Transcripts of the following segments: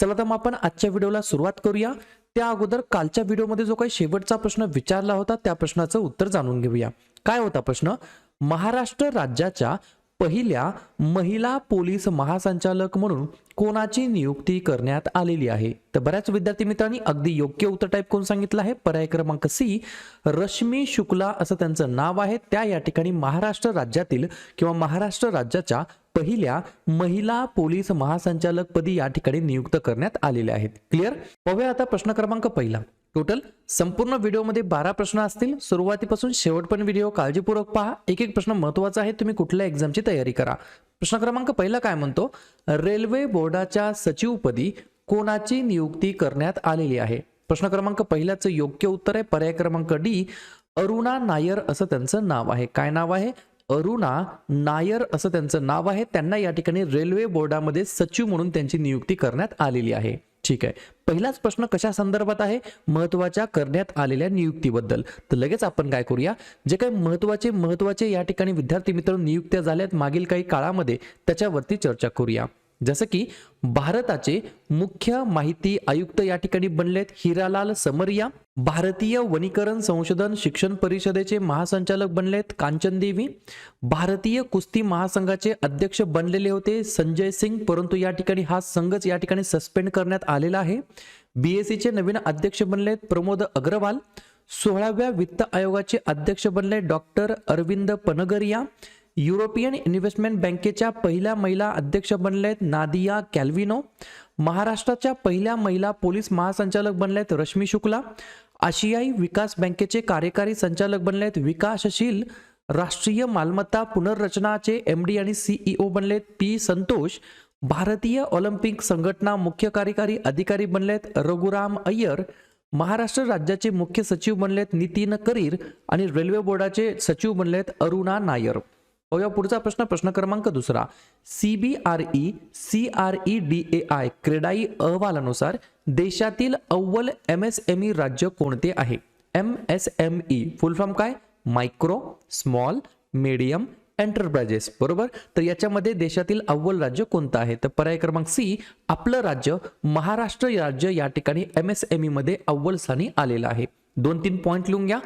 चला तर मग आपण आजच्या व्हिडिओला सुरुवात करूया. त्या अगोदर कालच्या व्हिडिओमध्ये जो काही शेवटचा प्रश्न विचारला होता त्या प्रश्नाचं उत्तर जाणून घेऊया. काय होता प्रश्न? महाराष्ट्र राज्याच्या पहिल्या महिला पोलीस महासंचालक म्हणून कोणाची नियुक्ती करण्यात आलेली आहे? तर बऱ्याच विद्यार्थी मित्रांनी अगदी योग्य उत्तर टाईप करून सांगितलं आहे. पर्याय क्रमांक सी रश्मी शुक्ला असं त्यांचं नाव आहे. त्या या ठिकाणी महाराष्ट्र राज्यातील किंवा महाराष्ट्र राज्याच्या पहिल्या महिला पोलीस महासंचालक पदी या ठिकाणी नियुक्त करण्यात आलेल्या आहेत. क्लिअर पाहूया आता प्रश्न क्रमांक पहिला. टोटल संपूर्ण व्हिडिओमध्ये बारा प्रश्न असतील. सुरुवातीपासून शेवटपर्यंत व्हिडिओ काळजीपूर्वक पहा. एक एक प्रश्न महत्त्वाचा आहे. तुम्ही कुठल्या एक्झामची तयारी करा. प्रश्न क्रमांक पहिला काय म्हणतो? रेल्वे बोर्डाच्या सचिवपदी कोणाची नियुक्ती करण्यात आलेली आहे? प्रश्न क्रमांक पहिल्याचं योग्य उत्तर आहे. पर्याय क्रमांक डी अरुणा नायर असं त्यांचं नाव आहे. काय नाव आहे? अरुणा नायर असं त्यांचं नाव आहे. त्यांना या ठिकाणी रेल्वे बोर्डामध्ये सचिव म्हणून त्यांची नियुक्ती करण्यात आलेली आहे. ठीक आहे. पहिलाच प्रश्न कशा संदर्भात आहे? महत्त्वाच्या करण्यात आलेल्या नियुक्तीबद्दल. तर लगेच आपण काय करूया? जे काही महत्त्वाचे महत्त्वाचे या ठिकाणी विद्यार्थी मित्र नियुक्त्या झाल्यात मागील काही काळामध्ये त्याच्यावरती चर्चा करूया. जसं की भारताचे मुख्य माहिती आयुक्त या ठिकाणी बनलेत हिरालाल समरिया. भारतीय वनीकरण संशोधन शिक्षण परिषदेचे महासंचालक बनलेत कांचन देवी भारतीय कुस्ती महासंघाचे अध्यक्ष बनलेले होते संजय सिंग परंतु या ठिकाणी हा संघच या ठिकाणी सस्पेंड करण्यात आलेला आहे. बीएससीचे नवीन अध्यक्ष बनलेत प्रमोद अग्रवाल. सोळाव्या वित्त आयोगाचे अध्यक्ष बनले doctor Arvind Panagariya. European investment बँकेच्या पहिल्या महिला अध्यक्ष बनलेत नादिया कॅल्विनो. महाराष्ट्राच्या पहिल्या महिला पोलीस महासंचालक बनलेत रश्मी शुक्ला. आशियाई विकास बँकेचे कार्यकारी संचालक बनलेत विकासशील राष्ट्रीय मालमत्ता पुनर्रचनाचे एम डी आणि सीईओ बनलेत पी संतोष. भारतीय ऑलिम्पिक संघटना मुख्य कार्यकारी अधिकारी बनलेत रघुराम अय्यर. महाराष्ट्र राज्याचे मुख्य सचिव बनलेत नितीन करीर आणि रेल्वे बोर्डाचे सचिव बनलेत अरुणा नायर. पाहूया पुढचा प्रश्न प्रश्न क्रमांक दुसरा. CBRE C R E D A I CREDAI अहवालानुसार देशातील अव्वल एम एस एम ई राज्य कोणते आहे? M S M E full form काय? मायक्रो स्मॉल मीडियम एंटरप्राइजेस बरोबर? तर याच्यामध्ये देशातील अव्वल राज्य कोणतं आहे? तर पर्याय क्रमांक सी आपलं राज्य महाराष्ट्र राज्य या ठिकाणी एम एस एम ई मध्ये अव्वल स्थानी आलेलं आहे. दोन तीन पॉईंट लिहून घ्या.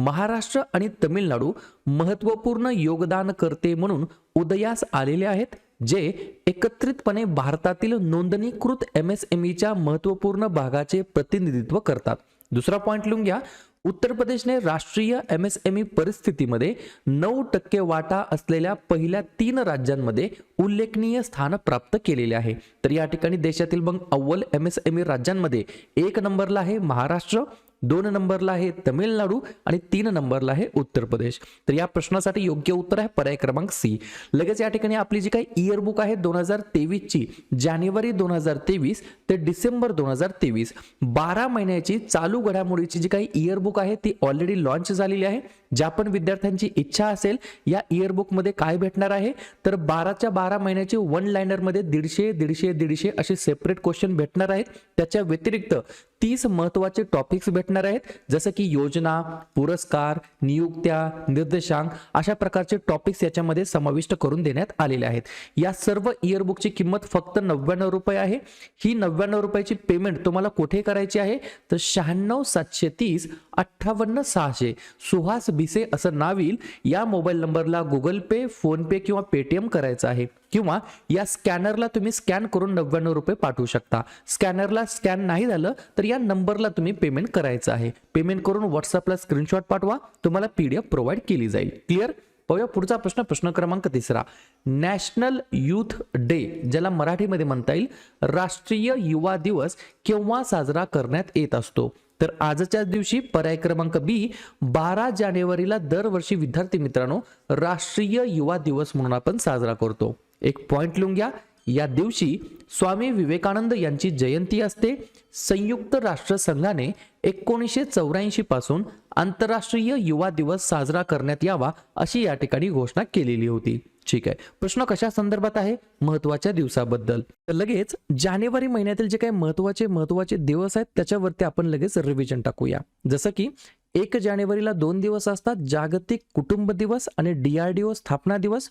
महाराष्ट्र आणि तमिळनाडू महत्त्वपूर्ण योगदान करते म्हणून उदयास आलेले आहेत जे एकत्रितपणे भारतातील नोंदणीकृत एम एस एम ईच्या महत्त्वपूर्ण भागाचे प्रतिनिधित्व करतात. दुसरा पॉईंट लिहून घ्या. उत्तर प्रदेशने राष्ट्रीय एम एस एम ई परिस्थितीमध्ये नऊ टक्के वाटा असलेल्या पहिल्या तीन राज्यांमध्ये उल्लेखनीय स्थान प्राप्त केलेले आहे. तर या ठिकाणी देशातील मग अव्वल एम एस एम ई राज्यांमध्ये एक नंबरला आहे महाराष्ट्र दोन नंबरला आहे तमिळनाडू आणि तीन नंबरला आहे उत्तर प्रदेश. तर या प्रश्नासाठी योग्य उत्तर आहे पर्याय क्रमांक सी. लगेच या ठिकाणी आपली जी काही इयरबुक आहे दोन हजार तेवीसची जानेवारी दोन हजार तेवीस ते डिसेंबर दोन हजार तेवीस बारा महिन्याची चालू घडामोडीची जी काही इयरबुक आहे ती ऑलरेडी लॉन्च झालेली आहे. ज्या पण विद्यार्थ्यांची इच्छा असेल या इयरबुकमध्ये काय भेटणार आहे? तर बाराच्या बारा महिन्याचे वन लायनरमध्ये दीडशे दीडशे दीडशे असे सेपरेट क्वेश्चन भेटणार आहेत. त्याच्या व्यतिरिक्त तीस महत्त्वाचे टॉपिक्स भेटणार आहेत. जसं की योजना पुरस्कार नियुक्त्या निर्देशांक अशा प्रकारचे टॉपिक्स याच्यामध्ये समाविष्ट करून देण्यात आलेले आहेत. या सर्व इयरबुकची किंमत फक्त नव्याण्णव रुपये आहे. ही नव्याण्णव रुपयाची पेमेंट तुम्हाला कुठे करायची आहे? तर शहाण्णव सातशे तीस अठ्ठावन्न सहाशे सुहास भिसे असं नाव येईल. या मोबाईल नंबरला गुगल पे फोन पे किंवा पेटीएम करायचं आहे. किंवा या स्कॅनरला तुम्ही स्कॅन करून नव्याण्णव रुपये पाठवू शकता. स्कॅनरला स्कॅन नाही झालं तर या नंबरला तुम्ही पेमेंट करायचं आहे. पेमेंट करून व्हॉट्सअपला स्क्रीनशॉट पाठवा तुम्हाला पीडीएफ प्रोव्हाइड केली जाईल. क्लिअर पाहूया पुढचा प्रश्न प्रश्न क्रमांक तिसरा. नॅशनल युथ डे ज्याला मराठीमध्ये म्हणता येईल राष्ट्रीय युवा दिवस केव्हा साजरा करण्यात येत असतो? तर आजच्याच दिवशी पर्याय क्रमांक बी बारा जानेवारीला दरवर्षी विद्यार्थी मित्रांनो राष्ट्रीय युवा दिवस म्हणून आपण साजरा करतो. एक पॉइंट लिहून घ्या. या दिवशी स्वामी विवेकानंद यांची जयंती असते. संयुक्त राष्ट्र संघाने एकोणीसशे चौऱ्याऐंशी पासून आंतरराष्ट्रीय युवा दिवस साजरा करण्यात यावा अशी या ठिकाणी घोषणा केलेली होती. ठीक आहे. प्रश्न कशा संदर्भात आहे? महत्त्वाच्या दिवसाबद्दल. तर लगेच जानेवारी महिन्यातील जे काही महत्त्वाचे महत्त्वाचे दिवस आहेत त्याच्यावरती आपण लगेच रिव्हिजन टाकूया. जसं की एक जानेवारीला दोन दिवस असतात. जागतिक कुटुंब दिवस आणि डीआरडीओ स्थापना दिवस.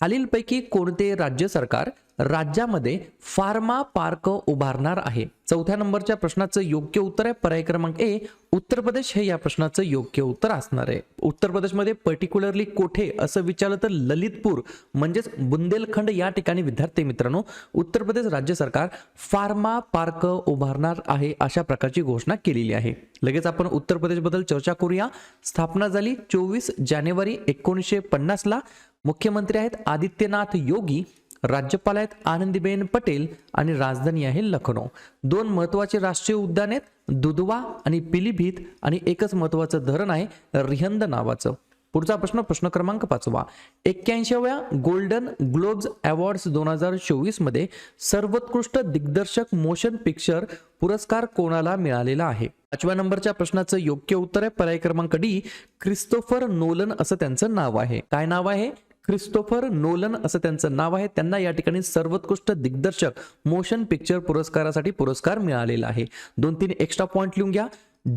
खालीलपैकी कोणते राज्य सरकार राज्यामध्ये फार्मा पार्क उभारणार आहे? चौथ्या नंबरच्या प्रश्नाचं योग्य उत्तर आहे. पर्याय क्रमांक ए उत्तर प्रदेश हे या प्रश्नाचं योग्य उत्तर असणार आहे. उत्तर प्रदेशमध्ये पर्टिक्युलरली कोठे असं विचारलं तर ललितपूर म्हणजेच बुंदेलखंड या ठिकाणी विद्यार्थी मित्रांनो उत्तर प्रदेश राज्य सरकार फार्मा पार्क उभारणार आहे अशा प्रकारची घोषणा केलेली आहे. लगेच आपण उत्तर प्रदेशबद्दल चर्चा करूया. स्थापना झाली चोवीस जानेवारी एकोणीसशे पन्नासला. मुख्यमंत्री आहेत आदित्यनाथ योगी राज्यपाल आहेत आनंदीबेन पटेल आणि राजधानी आहे लखनौ. दोन महत्त्वाचे राष्ट्रीय उद्यान आहेत दुधवा आणि पिलीभीत आणि एकच महत्वाचं धरण आहे रिहंद नावाचं. पुढचा प्रश्न प्रश्न क्रमांक पाचवा. एक्क्याऐंशीव्या गोल्डन ग्लोब्स अवॉर्ड्स दोन हजार चोवीसमध्ये सर्वोत्कृष्ट दिग्दर्शक मोशन पिक्चर पुरस्कार कोणाला मिळालेला आहे? पाचव्या नंबरच्या प्रश्नाचं योग्य उत्तर आहे पर्याय क्रमांक डी क्रिस्तोफर नोलन असं त्यांचं नाव आहे. काय नाव आहे? क्रिस्टोफर नोलन असं त्यांचं नाव आहे. त्यांना या ठिकाणी सर्वोत्कृष्ट दिग्दर्शक मोशन पिक्चर पुरस्कारासाठी पुरस्कार मिळालेला आहे. दोन तीन एक्स्ट्रा पॉइंट लिहून घ्या.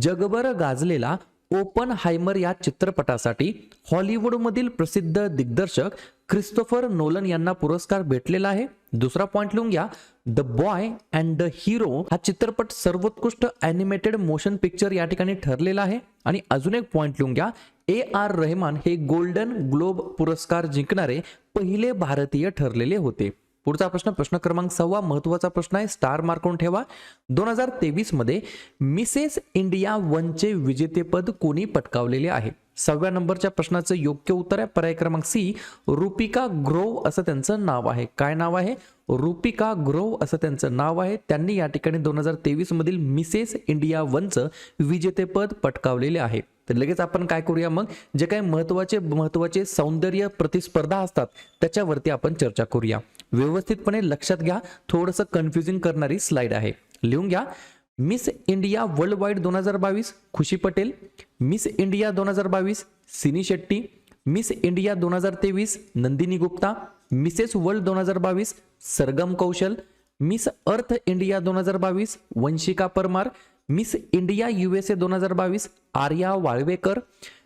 जगभर गाजलेला ओपन हायमर या चित्रपटासाठी हॉलिवूडमधील प्रसिद्ध दिग्दर्शक ख्रिस्तोफर नोलन यांना पुरस्कार भेटलेला आहे. दुसरा पॉइंट लिहून घ्या. The boy and the hero हा चित्रपट सर्वोत्कृष्ट अॅनिमेटेड मोशन पिक्चर या ठिकाणी ठरलेला आहे. आणि अजून एक पॉइंट लिहून घ्या. ए आर रहमान हे गोल्डन ग्लोब पुरस्कार जिंकणारे पहिले भारतीय ठरलेले होते. पुढचा प्रश्न प्रश्न क्रमांक सव्वा महत्त्वाचा प्रश्न आहे. स्टार मार्कून ठेवा. दोन हजार तेवीसमध्ये मिसेस इंडिया वनचे विजेतेपद कोणी पटकावलेले आहे? सहाव्या नंबरच्या प्रश्नाचं योग्य उत्तर आहे. पर्याय क्रमांक सी रुपिका ग्रोव असं त्यांचं नाव आहे. काय नाव आहे? रुपिका ग्रोव असं त्यांचं नाव आहे. त्यांनी या ठिकाणी दोन हजार तेवीस मधील मिसेस इंडिया वनचं विजेतेपद पटकावलेले आहे. तर लगेच आपण काय करूया मग? जे काही महत्त्वाचे महत्त्वाचे सौंदर्य प्रतिस्पर्धा असतात त्याच्यावरती आपण चर्चा करूया. व्यवस्थितपणे लक्षात घ्या थोडंसं कन्फ्युजिंग करणारी स्लाइड आहे. लिहून घ्या. मिस इंडिया वर्ल्ड वाईड दोन हजार बावीस खुशी पटेल. मिस इंडिया दोन हजार बावीस सिनी शेट्टी. मिस इंडिया दोन हजार तेवीस नंदिनी गुप्ता. मिसेस वर्ल्ड दोन हजार बावीस सरगम कौशल. मिस अर्थ इंडिया दोन हजार बावीस Vanshika Parmar. Miss India U S A दोन हजार बावीस Aarya Walvekar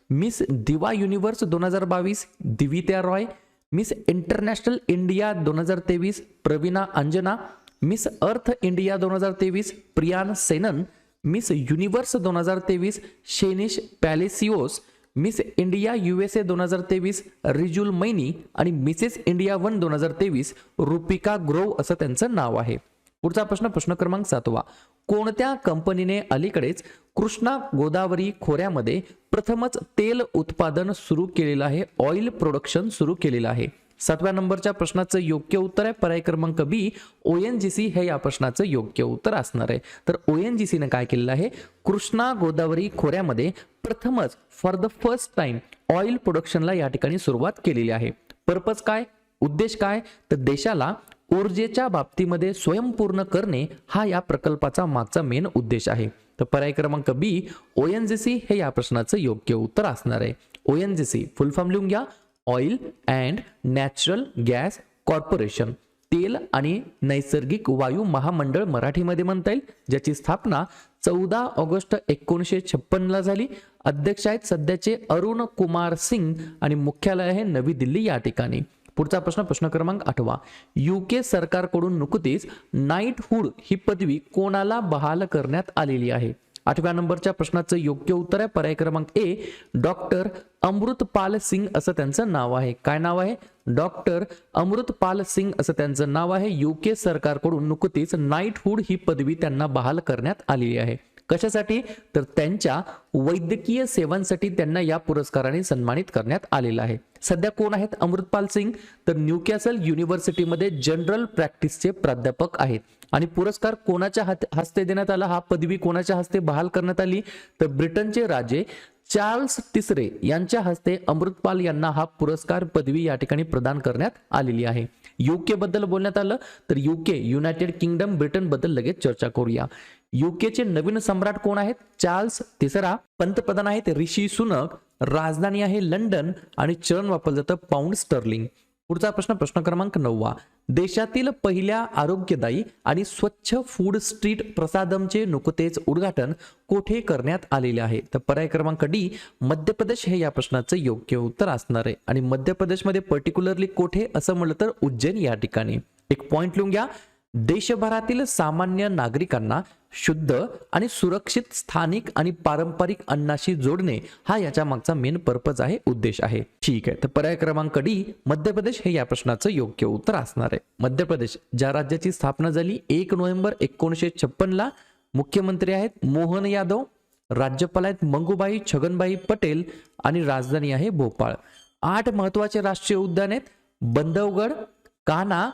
miss diva universe दोन हजार बावीस Divita Rai Miss International India दोन हजार तेवीस Praveena Anjana Miss Earth India दोन हजार तेवीस प्रियान सेनन मिस युनिव्हर्स दोन हजार तेवीस Sheynnis Palacios miss India U S A दोन हजार तेवीस रिजुल मैनी आणि मिसेस इंडिया वन दोन हजार तेवीस रुपिका ग्रोव असं त्यांचं नाव आहे. पुढचा प्रश्न प्रश्न क्रमांक सातवा. कोणत्या कंपनीने अलीकडेच कृष्णा गोदावरी खोऱ्यामध्ये प्रथमच तेल उत्पादन सुरू केलेलं आहे ऑइल प्रोडक्शन सुरू केलेलं आहे? सातव्या नंबरच्या प्रश्नाचं योग्य उत्तर आहे. पर्याय क्रमांक B O N G C हे या प्रश्नाचं योग्य उत्तर असणार आहे. तर ओ एन जी सीने काय केलेलं आहे? कृष्णा गोदावरी खोऱ्यामध्ये प्रथमच for the first time oil प्रोडक्शनला या ठिकाणी सुरुवात केलेली आहे. पर्पज काय? उद्देश काय? तर देशाला ऊर्जेच्या बाबतीमध्ये स्वयंपूर्ण करणे हा या प्रकल्पाचा मागचा मेन उद्देश आहे. तर पर्याय क्रमांक B O N G C हे या प्रश्नाचं योग्य उत्तर असणार आहे. O N G C full form लिहून घ्या. Oil and natural gas corporation तेल आणि नैसर्गिक वायू महामंडळ मराठीमध्ये म्हणता येईल ज्याची स्थापना चौदा ऑगस्ट एकोणीसशे छप्पनला झाली. अध्यक्ष आहेत सध्याचे अरुण कुमार सिंग आणि मुख्यालय आहे नवी दिल्ली या ठिकाणी. पुढचा प्रश्न प्रश्न क्रमांक आठवा. युके सरकारकडून नुकतीच नाईटहूड ही पदवी कोणाला बहाल करण्यात आलेली आहे? आठव्या नंबरच्या प्रश्नाचं योग्य उत्तर आहे. पर्याय क्रमांक ए डॉक्टर अमृतपाल सिंग असं त्यांचं नाव आहे. काय नाव आहे? डॉक्टर अमृतपाल सिंग असं त्यांचं नाव आहे. युके सरकारकडून नुकतीच नाईटहूड ही पदवी त्यांना बहाल करण्यात आलेली आहे. कशासाठी? तर त्यांच्या वैद्यकीय सेवांसाठी त्यांना या पुरस्काराने सन्मानित करण्यात आलेला आहे. सध्या कोण आहेत? अमृतपाल सिंग तर न्यूकॅसल युनिव्हर्सिटीमध्ये जनरल प्रॅक्टिसचे प्राध्यापक आहेत. आणि पुरस्कार कोणाच्या हस्ते देण्यात आला? हा पदवी कोणाच्या हस्ते बहाल करण्यात आली? तर ब्रिटनचे राजे चार्ल्स तिसरे यांच्या हस्ते अमृतपाल यांना हा पुरस्कार पदवी या ठिकाणी प्रदान करण्यात आलेली आहे. युके बद्दल बोलण्यात आलं? तर युके युनायटेड किंगडम ब्रिटनबद्दल लगेच चर्चा करूया. युकेचे नवीन सम्राट कोण आहेत? चार्ल्स तिसरा पंतप्रधान आहेत ऋषी सुनक राजधानी आहे लंडन आणि चलन वापरलं जातं पाऊंड स्टर्लिंग पुढचा प्रश्न प्रश्न क्रमांक नववा. देशातील पहिल्या आरोग्यदायी आणि स्वच्छ फूड स्ट्रीट प्रसादमचे नुकतेच उद्घाटन कोठे करण्यात आलेले आहे? तर पर्याय क्रमांक डी मध्य प्रदेश हे या प्रश्नाचं योग्य उत्तर असणार आहे. आणि मध्य प्रदेशमध्ये पर्टिक्युलरली कोठे? असं म्हटलं तर उज्जैन या ठिकाणी. एक पॉइंट लिहून घ्या. देशभरातील सामान्य नागरिकांना शुद्ध आणि सुरक्षित स्थानिक आणि पारंपरिक अन्नाशी जोडणे हा याच्या मागचा मेन पर्पज आहे उद्देश आहे. ठीक आहे तर पर्याय क्रमांक डी मध्य प्रदेश हे या प्रश्नाचं योग्य उत्तर असणार आहे. मध्य प्रदेश ज्या राज्याची स्थापना झाली एक नोव्हेंबर एकोणीसशे छप्पनला मुख्यमंत्री आहेत मोहन यादव राज्यपाल आहेत मंगूबाई छगनबाई पटेल आणि राजधानी आहे भोपाळ. आठ महत्त्वाचे राष्ट्रीय उद्यान आहेत बंधवगड काना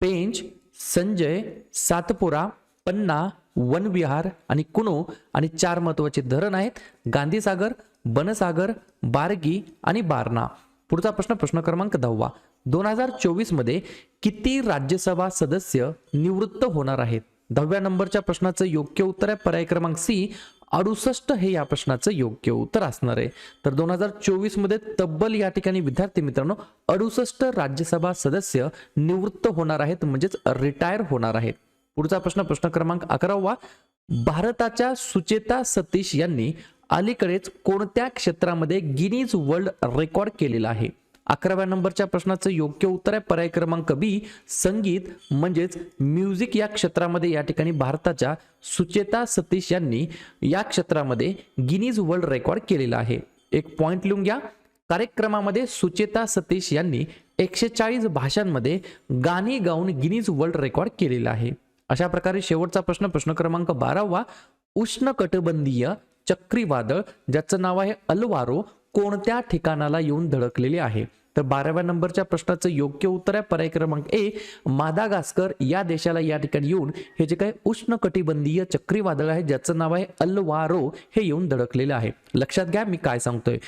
पेंच संजय सातपुरा पन्ना वनविहार आणि कुनो आणि चार महत्त्वाचे धरण आहेत. गांधीसागर बनसागर बारगी आणि बारणा. पुढचा प्रश्न प्रश्न क्रमांक दहावा. दोन हजार चोवीसमध्ये किती राज्यसभा सदस्य निवृत्त होणार आहेत? दहाव्या नंबरच्या प्रश्नाचं योग्य उत्तर आहे. पर्याय क्रमांक सी अडुसष्ट हे या प्रश्नाचं योग्य उत्तर असणार आहे. तर दोन हजार चोवीसमध्ये तब्बल या ठिकाणी विद्यार्थी मित्रांनो अडुसष्ट राज्यसभा सदस्य निवृत्त होणार आहेत म्हणजेच रिटायर होणार आहेत. पुढचा प्रश्न प्रश्न क्रमांक अकरावा. भारताच्या सुचेता सतीश यांनी अलीकडेच कोणत्या क्षेत्रामध्ये गिनीज वर्ल्ड रेकॉर्ड केलेला आहे? अकराव्या नंबरच्या प्रश्नाचं योग्य उत्तर आहे. पर्याय क्रमांक बी संगीत म्हणजेच म्युझिक या क्षेत्रामध्ये या ठिकाणी भारताच्या सुचेता सतीश यांनी या क्षेत्रामध्ये गिनीज वर्ल्ड रेकॉर्ड केलेला आहे. एक पॉइंट लिहून घ्या. कार्यक्रमामध्ये सुचेता सतीश यांनी एकशे चाळीस भाषांमध्ये गाणी गाऊन गिनीज वर्ल्ड रेकॉर्ड केलेला आहे. अशा प्रकारे शेवटचा प्रश्न प्रश्न क्रमांक बारावा उष्णकटिबंधीय चक्रीवादळ ज्याचं नाव आहे अल्वारो कोणत्या ठिकाणाला येऊन धडकलेले आहे? तर बाराव्या नंबरच्या प्रश्नाचं योग्य उत्तर आहे पर्याय क्रमांक ए मादागास्कर. या देशाला या ठिकाणी येऊन हे जे काही उष्णकटिबंधीय चक्रीवादळ आहे ज्याचं नाव आहे अल्वारो हे येऊन धडकलेलं आहे. लक्षात घ्या मी काय सांगतोय.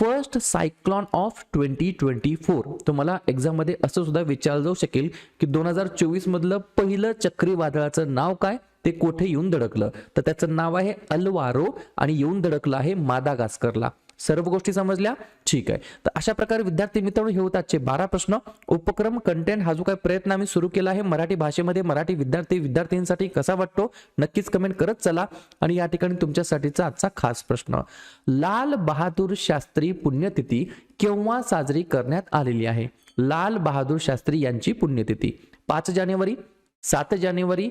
First cyclone of twenty twenty four तुम्हाला एक्झाममध्ये असं सुद्धा विचारलं जाऊ शकेल की दोन हजार चोवीस मधलं पहिलं चक्रीवादळाचं नाव काय? ते कोठे येऊन धडकलं? तर त्याचं नाव आहे अल्वारो आणि येऊन धडकलं आहे मादागास्करला. सर्व गोष्टी समजल्या? ठीक आहे. तर अशा प्रकारे विद्यार्थी मित्रांनो हे होतात आजचे बारा प्रश्न. उपक्रम कंटेंट हा जो काही प्रयत्न आम्ही सुरू केला आहे मराठी भाषेमध्ये मराठी विद्यार्थी विद्यार्थ्यांसाठी कसा वाटतो? नक्कीच कमेंट करत चला. आणि या ठिकाणी तुमच्यासाठीचा आजचा खास प्रश्न. लाल बहादूर शास्त्री पुण्यतिथी केव्हा साजरी करण्यात आलेली आहे? लाल बहादूर शास्त्री यांची पुण्यतिथी. पाच जानेवारी सात जानेवारी